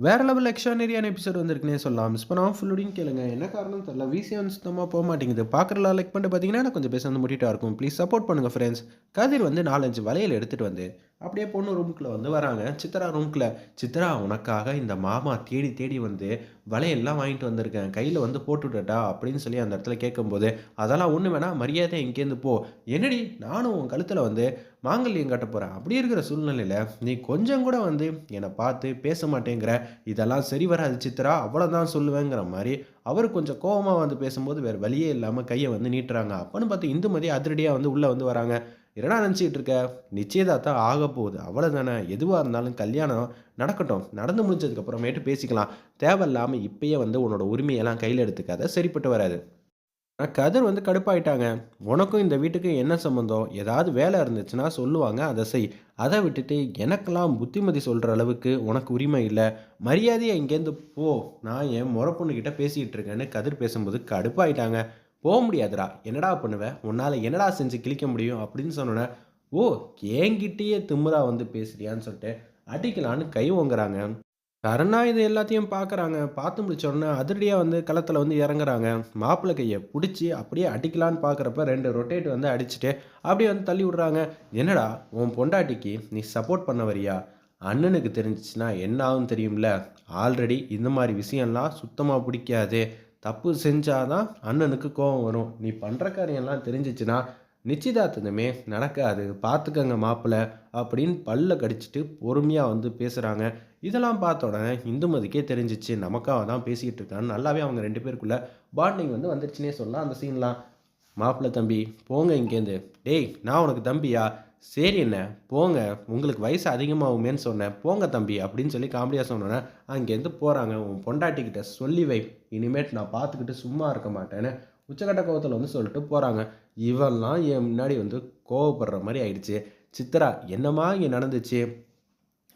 வேறு level எக்ஸ்ட்ரானரியான episode வந்திருக்குனே சொல்லலாம். Miss பண்ணாமல் ஃபுல்லுடையும் கேளுங்க. என்ன காரணம் தெரியல. விசிஎன் சுத்தமாக போக மாட்டேங்குது. பார்க்குறலாம் லைக் பண்ணிட்டு பார்த்தீங்கன்னா எனக்கு கொஞ்சம் பேச வந்து முடிட்டா இருக்கும். ப்ளீஸ் சப்போர்ட் பண்ணுங்கள் ஃப்ரெண்ட்ஸ் கதிர் வந்து நாலஞ்சு வளையல் எடுத்துகிட்டு வந்து அப்படியே பொண்ணு ரூம்குள்ளே வந்து வராங்க. சித்ரா ரூம்குள்ளே சித்ரா உனக்காக இந்த மாமா தேடி தேடி வந்து வலையெல்லாம் வாங்கிட்டு வந்திருக்கேன். கையில் வந்து போட்டுவிட்டா அப்படின்னு சொல்லி அந்த இடத்துல கேட்கும்போது அதெல்லாம் ஒன்று வேணால் மரியாதை இங்கேருந்து போ. என்னடி? நானும் உன் கழுத்தில் வந்து மாங்கல்யம் கட்ட போகிறேன் அப்படி இருக்கிற சூழ்நிலையில் நீ கொஞ்சம் கூட வந்து என்னை பார்த்து பேச மாட்டேங்கிற. இதெல்லாம் சரி வராது சித்ரா அவ்வளோதான் சொல்லுவேங்கிற மாதிரி அவர் கொஞ்சம் கோவமாக வந்து பேசும்போது வேறு வழியே இல்லாமல் கையை வந்து நீட்டுறாங்க. அப்போன்னு பார்த்து இந்துமதி அதிரடியாக வந்து உள்ளே வந்து வராங்க. என்னடா நினச்சிக்கிட்டு இருக்க? நிச்சயதார்த்தம் ஆக போகுது. அவ்வளோதானே எதுவாக இருந்தாலும் கல்யாணம் நடக்கட்டும். நடந்து முடிஞ்சதுக்கப்புறமேட்டு பேசிக்கலாம். தேவையில்லாமல் இப்பயே வந்து உன்னோட உரிமையெல்லாம் கையில் எடுத்துக்காத. சரிப்பட்டு வராது. கதிர் வந்து கடுப்பாயிட்டாங்க. உனக்கும் இந்த வீட்டுக்கு என்ன சம்மந்தம் ஏதாவது வேலை இருந்துச்சுன்னா சொல்லுவாங்க அதை செய். அதை விட்டுட்டு எனக்கெல்லாம் புத்திமதி சொல்கிற அளவுக்கு உனக்கு உரிமை இல்லை. மரியாதையை இங்கேருந்து போ. நான் என் முறை பொண்ணுக்கிட்ட பேசிகிட்டு இருக்கேன்னு கதிர் பேசும்போது கடுப்பாயிட்டாங்க. போக முடியாதுடா. என்னடா பண்ணுவேன் உன்னால் என்னடா செஞ்சு கிழிக்க முடியும்? அப்படின்னு சொன்னோன்னே ஓ என்கிட்டயே திமுறா வந்து பேசுறியான்னு சொல்லிட்டு அடிக்கலான்னு கை ஓங்குறாங்க. கருணா இது எல்லாத்தையும் பார்க்குறாங்க பார்த்து முடிச்ச உடனே அதிரடியாக வந்து களத்தில் வந்து இறங்குறாங்க. மாப்பிள்ளை கையை பிடிச்சி அப்படியே அடிக்கலான்னு பார்க்குறப்ப ரெண்டு ரொட்டேட் வந்து அடிச்சுட்டு அப்படியே வந்து தள்ளி விட்றாங்க. என்னடா உன் பொண்டாட்டிக்கு நீ சப்போர்ட் பண்ண வரியா? அண்ணனுக்கு தெரிஞ்சிச்சுன்னா என்ன ஆகும் தெரியும்ல? ஆல்ரெடி இந்த மாதிரி விஷயம்லாம் சுத்தமாக பிடிக்காது. தப்பு செஞ்சாதான் அண்ணனுக்கு கோபம் வரும். நீ பண்ணுற காரியம்லாம் தெரிஞ்சிச்சுன்னா நிச்சயதார்த்தமே நடக்காது. பார்த்துக்கங்க மாப்பிள்ளை அப்படின்னு பல்ல கடிச்சிட்டு பொறுமையாக வந்து பேசுகிறாங்க இதெல்லாம் பார்த்த உடனே இந்துமதிக்கே தெரிஞ்சிச்சு. நமக்காக தான் பேசிக்கிட்டு இருக்கான்னு நல்லாவே அவங்க ரெண்டு பேருக்குள்ள பாண்டிங் வந்து வந்துருச்சுனே சொல்லலாம் அந்த சீன்லாம் மாப்பிள்ளை தம்பி போங்க இங்கேருந்து டேய் நான் உனக்கு தம்பியா? சரி என்ன போங்க. உங்களுக்கு வயசு அதிகமாகுமேன்னு சொன்னேன். போங்க தம்பி அப்படின்னு சொல்லி காமெடியாக சொன்னோன்னே அங்கேருந்து போகிறாங்க உன் பொண்டாட்டிக்கிட்ட சொல்லி வை. இனிமேட் நான் பார்த்துக்கிட்டு சும்மா இருக்க மாட்டேன்னு உச்சக்கட்ட கோவத்தில் வந்து சொல்லிட்டு போகிறாங்க இவெல்லாம் என் முன்னாடி வந்து கோவப்படுற மாதிரி ஆயிடுச்சு. சித்ரா என்னம்மா இங்கே நடந்துச்சு?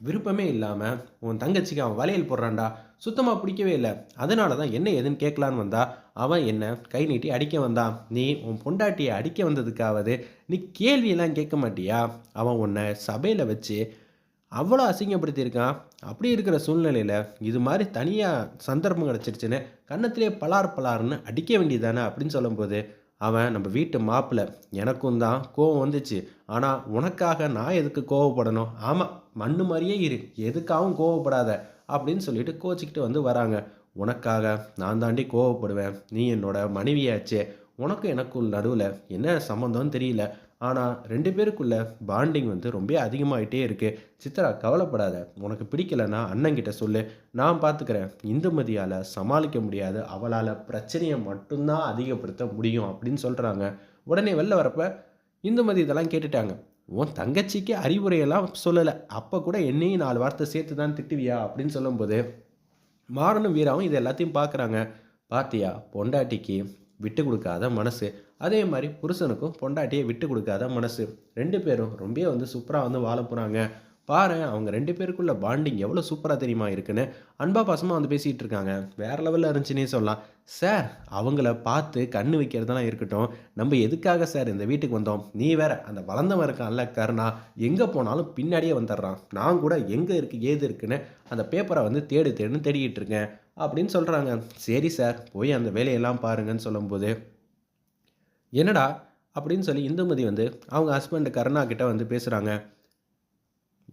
விருப்பமே இல்லாமல் உன் தங்கச்சிக்கு அவன் வளையல் போடுறான்டா. சுத்தமாக பிடிக்கவே இல்லை. அதனால தான் என்ன எதுன்னு கேட்கலான்னு வந்தா அவன் என்ன கை நீட்டி அடிக்க வந்தான் நீ உன் பொண்டாட்டியை அடிக்க வந்ததுக்காவது நீ கேள்வியெல்லாம் கேட்க மாட்டியா? அவன் உன்னை சபையில் வச்சு அவ்வளோ அசிங்கப்படுத்தியிருக்கான். அப்படி இருக்கிற சூழ்நிலையில் இது மாதிரி தனியாக சந்தர்ப்பம் கிடச்சிருச்சுன்னு கன்னத்திலே பலார் பலார்னு அடிக்க வேண்டியதானே அப்படின்னு சொல்லும்போது அவன் நம்ம வீட்டு மாப்பிள்ளை எனக்கும் தான் கோவம் வந்துச்சு. ஆனால் உனக்காக நான் எதுக்கு கோவப்படணும்? ஆமாம் மண்ணு மாதிரியே இரு. எதுக்காகவும் கோவப்படாத. அப்படின்னு சொல்லிட்டு கோச்சிக்கிட்டு வந்து வராங்க. உனக்காக நான் தாண்டி கோவப்படுவேன். நீ என்னோட மனைவியாச்சே. உனக்கும் எனக்கும் நடுவில் என்ன சம்மந்தம்னு தெரியல. ஆனால் ரெண்டு பேருக்குள்ள பாண்டிங் வந்து ரொம்ப அதிகமாகிட்டே இருக்குது சித்ரா கவலைப்படாத. உனக்கு பிடிக்கலன்னா அண்ணங்கிட்ட சொல்லு. நான் பார்த்துக்கிறேன் இந்துமதியால் சமாளிக்க முடியாது அவளால் பிரச்சனையை மட்டும்தான் அதிகப்படுத்த முடியும் அப்படின்னு சொல்கிறாங்க உடனே வெளில வரப்ப இந்துமதி இதெல்லாம் கேட்டுட்டாங்க. உன் தங்கச்சிக்கு அறிவுரையெல்லாம் சொல்லலை. அப்போ கூட என்னையும் நாலு வார்த்தை சேர்த்து தான் திட்டுவியா? அப்படின்னு சொல்லும்போது மாறனும் வீராவும் இது எல்லாத்தையும் பார்க்குறாங்க பாத்தியா பொண்டாட்டிக்கு விட்டு கொடுக்காத மனசு. அதே மாதிரி புருஷனுக்கும் பொண்டாட்டியை விட்டு கொடுக்காத மனசு. ரெண்டு பேரும் ரொம்ப வந்து சூப்பராக வந்து வாழ போகிறாங்க பாரு அவங்க ரெண்டு பேருக்குள்ள பாண்டிங் எவ்வளோ சூப்பராக தெரியுமா இருக்குன்னு அன்பா பாசமாக வந்து பேசிகிட்டு இருக்காங்க. வேறு லெவலில் இருந்துச்சுன்னே சொல்லலாம். சார் அவங்கள பார்த்து கண்ணு வைக்கிறதெல்லாம் இருக்கட்டும். நம்ம எதுக்காக சார் இந்த வீட்டுக்கு வந்தோம்? நீ வேற அந்த வளர்ந்தவன் இருக்கான்ல கருணா. எங்கே போனாலும் பின்னாடியே வந்துடுறான். நான் கூட எங்கே இருக்குது ஏது இருக்குன்னு அந்த பேப்பரை வந்து தேடு தேடுன்னு தேடிக்கிட்டு இருக்கேன். அப்படின்னு சொல்கிறாங்க சரி சார் போய் அந்த வேலையெல்லாம் பாருங்கன்னு சொல்லும்போது என்னடா அப்படின்னு சொல்லி இந்துமதி வந்து அவங்க ஹஸ்பண்டு கருணா கிட்ட வந்து பேசுகிறாங்க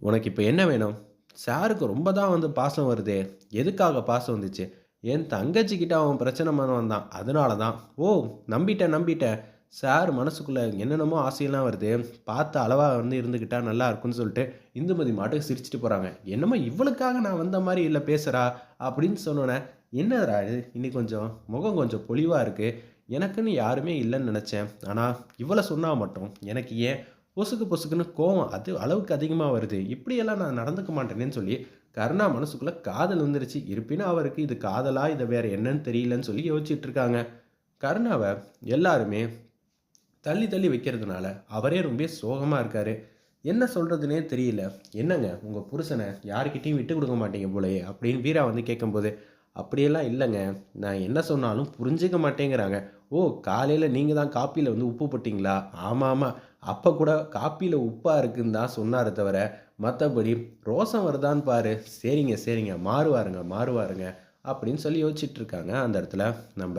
உனக்கு இப்போ என்ன வேணும்? சாருக்கு ரொம்ப தான் வந்து பாசம் வருதே. எதுக்காக பாசம் வந்துச்சு? என் தங்கச்சிக்கிட்ட அவன் பிரச்சனை மனம் வந்தான் அதனால தான். ஓ நம்பிட்டேன் நம்பிட்டேன். சார் மனசுக்குள்ளே என்னென்னமோ ஆசையெல்லாம் வருது. பார்த்து அளவாக வந்து இருந்துக்கிட்டா நல்லா இருக்கும்னு சொல்லிட்டு இந்துமதி மாட்டுக்கு சிரிச்சிட்டு போகிறாங்க என்னமோ இவளுக்காக நான் வந்த மாதிரி இல்லை பேசுகிறா அப்படின்னு சொன்னோன்னே என்னடா இது? இன்னைக்கு கொஞ்சம் முகம் கொஞ்சம் பொலிவாக இருக்குது எனக்குன்னு யாருமே இல்லைன்னு நினச்சேன். ஆனால் இவ்வளோ சொன்னால் மட்டும் எனக்கு ஏன் பொசுக்கு பொசுக்குன்னு கோவம் அது அளவுக்கு அதிகமாக வருது. இப்படியெல்லாம் நான் நடந்துக்க மாட்டேனேன்னு சொல்லி கருணா மனசுக்குள்ளே காதல் வந்துருச்சு. இருப்பினும் அவருக்கு இது காதலா இதை வேறு என்னன்னு தெரியலன்னு சொல்லி யோசிச்சுட்டு இருக்காங்க. கருணாவை எல்லாருமே தள்ளி தள்ளி வைக்கிறதுனால அவரே ரொம்ப சோகமாக இருக்கார். என்ன சொல்கிறதுனே தெரியல. என்னங்க உங்கள் புருஷனை யாருக்கிட்டையும் விட்டு கொடுக்க மாட்டீங்க போலயே அப்படின்னு வீரா வந்து கேட்கும்போது அப்படியெல்லாம் இல்லைங்க. நான் என்ன சொன்னாலும் புரிஞ்சுக்க மாட்டேங்கிறாங்க. ஓ காலையில் நீங்கள் தான் காப்பியில் வந்து உப்பு போட்டிங்களா? ஆமாம் ஆமாம் அப்போ கூட காப்பியில் உப்பாக இருக்குன்னு தான் சொன்னாரே தவிர மற்றபடி ரோசம் வருதான்னு பாரு. சரிங்க சரிங்க. மாறுவாருங்க மாறுவாருங்க அப்படின்னு சொல்லி யோசிச்சிட்டுருக்காங்க அந்த இடத்துல நம்ம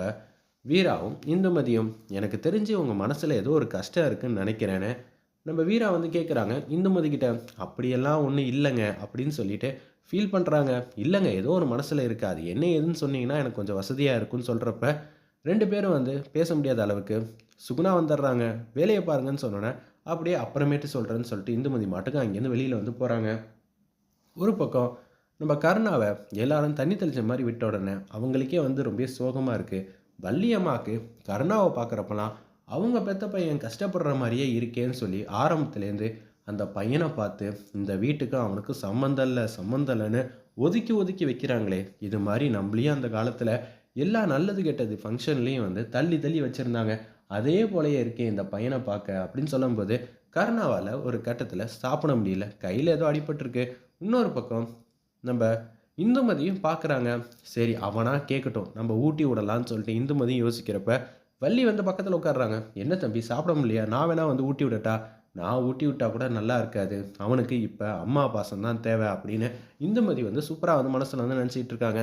வீராவும் இந்துமதியும் எனக்கு தெரிஞ்சு உங்கள் மனசில் ஏதோ ஒரு கஷ்டம் இருக்குன்னு நினைக்கிறேன்னு நம்ம வீரா வந்து கேட்குறாங்க இந்துமதி கிட்ட அப்படியெல்லாம் ஒன்றும் இல்லைங்க அப்படின்னு சொல்லிட்டு ஃபீல் பண்ணுறாங்க இல்லைங்க ஏதோ ஒரு மனசில் இருக்குது அது என்ன ஏதுன்னு சொன்னீங்கன்னா எனக்கு கொஞ்சம் வசதியாக இருக்குன்னு சொல்கிறப்ப ரெண்டு பேரும் வந்து பேச முடியாத அளவுக்கு சுகுணா வந்துடுறாங்க. வேலையை பாருங்கன்னு சொன்னோன்னே அப்படியே அப்புறமேட்டு சொல்கிறேன்னு சொல்லிட்டு இந்துமதி மாட்டுக்கு அங்கேருந்து வெளியில் வந்து போகிறாங்க ஒரு பக்கம் நம்ம கருணாவை எல்லாரும் தண்ணி தெளிச்ச மாதிரி விட்ட உடனே அவங்களுக்கே வந்து ரொம்ப சோகமாக இருக்குது வள்ளியம்மாக்கு கருணாவை பார்க்குறப்பலாம் அவங்க பெத்த பையன் கஷ்டப்படுற மாதிரியே இருக்கேன்னு சொல்லி ஆரம்பத்துலேருந்து அந்த பையனை பார்த்து இந்த வீட்டுக்கு அவனுக்கு சம்மந்தம் இல்லை சம்மந்தம் இல்லைன்னு ஒதுக்கி ஒதுக்கி வைக்கிறாங்களே இது மாதிரி நம்மளையும் அந்த காலத்தில் எல்லா நல்லது கெட்டது ஃபங்க்ஷன்லேயும் வந்து தள்ளி தள்ளி வச்சுருந்தாங்க. அதே போலயே இருக்கே இந்த பையனை பார்க்க அப்படின்னு சொல்லும்போது கருணாவால் ஒரு கட்டத்தில் சாப்பிட முடியல. கையில் ஏதோ அடிபட்டிருக்கு. இன்னொரு பக்கம் நம்ம இந்துமதியும் பார்க்குறாங்க. சரி அவனாக கேட்கட்டும் நம்ம ஊட்டி விடலான்னு சொல்லிட்டு இந்துமதியும் யோசிக்கிறப்ப வள்ளி வந்து பக்கத்தில் உட்காடுறாங்க என்ன தம்பி சாப்பிட முடியலையா நான் வேணா வந்து ஊட்டி விடட்டா? நான் ஊட்டி விட்டா கூட நல்லா இருக்காது. அவனுக்கு இப்போ அம்மா பாசம் தான் தேவை அப்படின்னு இந்துமதி வந்து சூப்பராக வந்து மனசில் வந்து நினச்சிக்கிட்டு இருக்காங்க.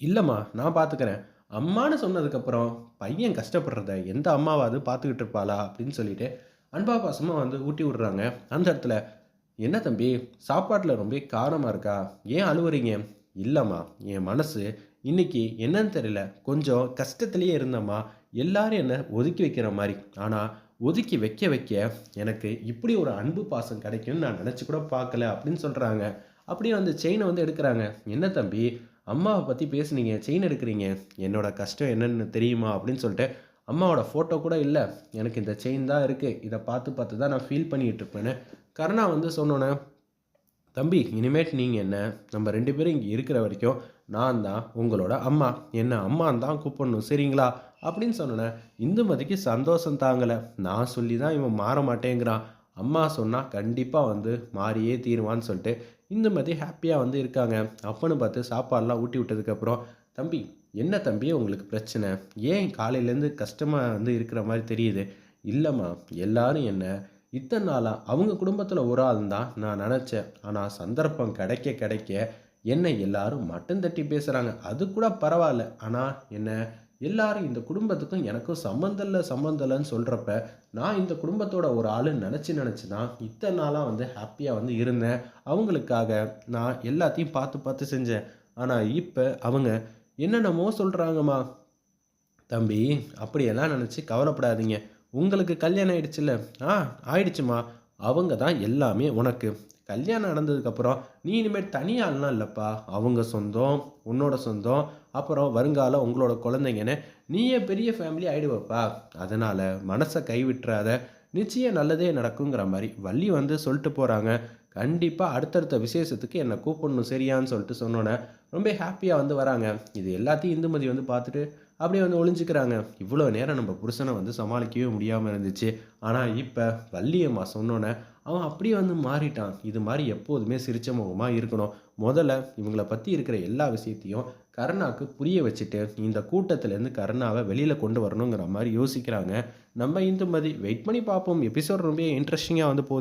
இல்லைம்மா நான் பார்த்துக்கிறேன் அம்மான்னு சொன்னதுக்கப்புறம் பையன் கஷ்டப்படுறத எந்த அம்மாவாவது பார்த்துக்கிட்டு இருப்பாளா? அப்படின்னு சொல்லிட்டு அன்பா பாசமாக வந்து ஊட்டி விடுறாங்க. அந்த இடத்துல என்ன தம்பி சாப்பாட்டில் ரொம்ப காரமாக இருக்கா? ஏன் அழுவுறீங்க? இல்லைம்மா என் மனசு இன்னைக்கு என்னன்னு தெரியல. கொஞ்சம் கஷ்டத்துலேயே இருந்தம்மா. எல்லாரும் என்னை ஒதுக்கி வைக்கிற மாதிரி. ஆனால் ஒதுக்கி வைக்க வைக்க எனக்கு இப்படி ஒரு அன்பு பாசம் கிடைக்கும்னு நான் நினச்சி கூட பார்க்கல அப்படின்னு சொல்கிறாங்க அப்படியே அந்த செயினை வந்து எடுக்கிறாங்க. என்ன தம்பி அம்மாவை பற்றி பேசுனீங்க செயின் எடுக்கிறீங்க. என்னோட கஷ்டம் என்னென்னு தெரியுமா அப்படின்னு சொல்லிட்டு அம்மாவோட ஃபோட்டோ கூட இல்லை. எனக்கு இந்த செயின் தான் இருக்குது இதை பார்த்து பார்த்து தான் நான் ஃபீல் பண்ணிகிட்ருப்பேன்னு கருணா வந்து சொன்னோன்னே தம்பி இனிமேட் நீங்கள் என்ன? நம்ம ரெண்டு பேரும் இங்கே இருக்கிற வரைக்கும் நான் தான் உங்களோட அம்மா. என்ன அம்மான் தான் கூப்பிடணும் சரிங்களா? அப்படின்னு சொன்னேன் இந்துமதிக்கு சந்தோஷம் தாங்கலை. நான் சொல்லி தான் இவன் மாற மாட்டேங்கிறான். அம்மா சொன்னால் கண்டிப்பாக வந்து மாறியே தீருவான்னு சொல்லிட்டு இந்துமதி ஹாப்பியாக வந்து இருக்காங்க. அப்பன்னு பார்த்து சாப்பாடெலாம் ஊட்டி விட்டதுக்கப்புறம் தம்பி என்ன தம்பி உங்களுக்கு பிரச்சனை? ஏன் காலையிலேருந்து கஷ்டமாக வந்து இருக்கிற மாதிரி தெரியுது? இல்லைம்மா எல்லாரும் என்ன இத்தனை நாளாக அவங்க குடும்பத்தில் ஒரு ஆள் தான் நான் நினச்சேன். ஆனால் சந்தர்ப்பம் கிடைக்க கிடைக்க என்னை எல்லாரும் மட்டம் தட்டி பேசுகிறாங்க அது கூட பரவாயில்ல. ஆனால் என்ன எல்லாரும் இந்த குடும்பத்துக்கும் எனக்கும் சம்மந்தம் இல்லை சம்மந்தம் இல்லைன்னு சொல்கிறப்ப நான் இந்த குடும்பத்தோட ஒரு ஆளுன்னு நினச்சி நினச்சி தான் இத்தனை நாளாக வந்து ஹாப்பியாக வந்து இருந்தேன். அவங்களுக்காக நான் எல்லாத்தையும் பார்த்து பார்த்து செஞ்சேன். ஆனால் இப்போ அவங்க என்னென்னமோ சொல்கிறாங்கம்மா தம்பி அப்படியெல்லாம் நினச்சி கவலைப்படாதீங்க. உங்களுக்கு கல்யாணம் ஆயிடுச்சுல்ல? ஆ ஆயிடுச்சுமா அவங்க தான் எல்லாமே உனக்கு. கல்யாணம் நடந்ததுக்கப்புறம் நீ இனிமேல் தனியாள்லாம் இல்லைப்பா. அவங்க சொந்தம் உன்னோட சொந்தம் அப்புறம் வருங்காலம் உங்களோட குழந்தைங்கன்னு நீயே பெரிய ஃபேமிலி ஆகிடுவப்பா அதனால் மனசை கைவிட்டுறாத. நிச்சயம் நல்லதே நடக்குங்கிற மாதிரி வள்ளி வந்து சொல்லிட்டு போகிறாங்க கண்டிப்பாக அடுத்தடுத்த விசேஷத்துக்கு என்னை கூப்பிடணும் சரியான்னு சொல்லிட்டு சொன்னோன்னே ரொம்ப ஹாப்பியாக வந்து வராங்க. இது எல்லாத்தையும் இந்துமதி வந்து பார்த்துட்டு அப்படியே வந்து ஒளிஞ்சிக்கிறாங்க. இவ்வளோ நேரம் நம்ம புருஷனை வந்து சமாளிக்கவே முடியாமல் இருந்துச்சு. ஆனால் இப்போ வள்ளியம்மா சொன்னோன்னே அவன் அப்படியே வந்து மாறிட்டான். இது மாதிரி எப்போதுமே சிரிச்ச முகமாக இருக்கணும். முதல்ல இவங்கள பற்றி இருக்கிற எல்லா விஷயத்தையும் கருணாவுக்கு புரிய வச்சுட்டு இந்த கூட்டத்திலேருந்து கருணாவை வெளியில் கொண்டு வரணுங்கிற மாதிரி யோசிக்கிறாங்க. நம்ம இந்துமதி வெயிட் பண்ணி பார்ப்போம். எபிசோட் ரொம்ப இன்ட்ரெஸ்டிங்காக வந்து போகுது.